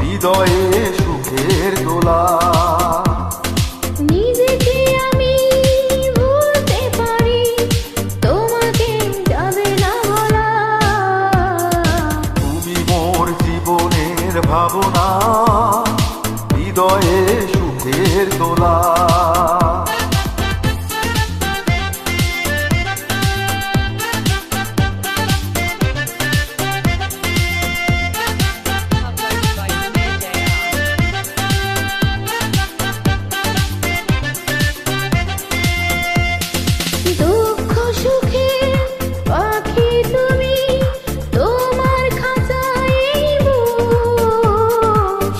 হৃদয়ে সুখের দোলা। ভাবনা হৃদয়ে সুখের দোলা।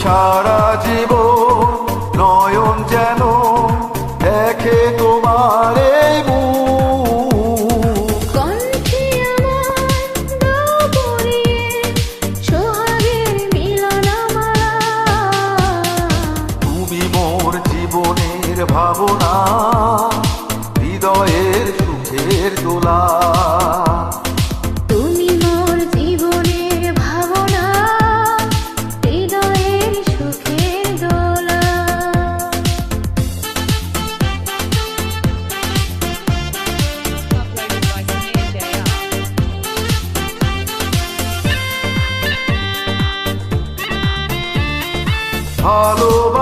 সারা জীবন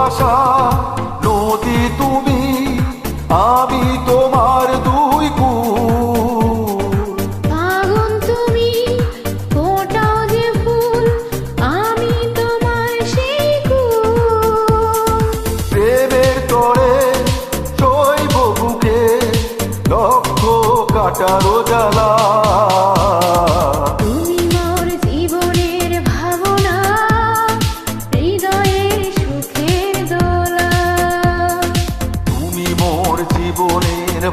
ভালোবাসা নদী তুমি আমি তোমার দুই আগুন তুমি ফোটাও যে ফুল আমি তোমার সেই প্রেমের তরে শৈব বুকে লক্ষ কাটারো জ্বালা।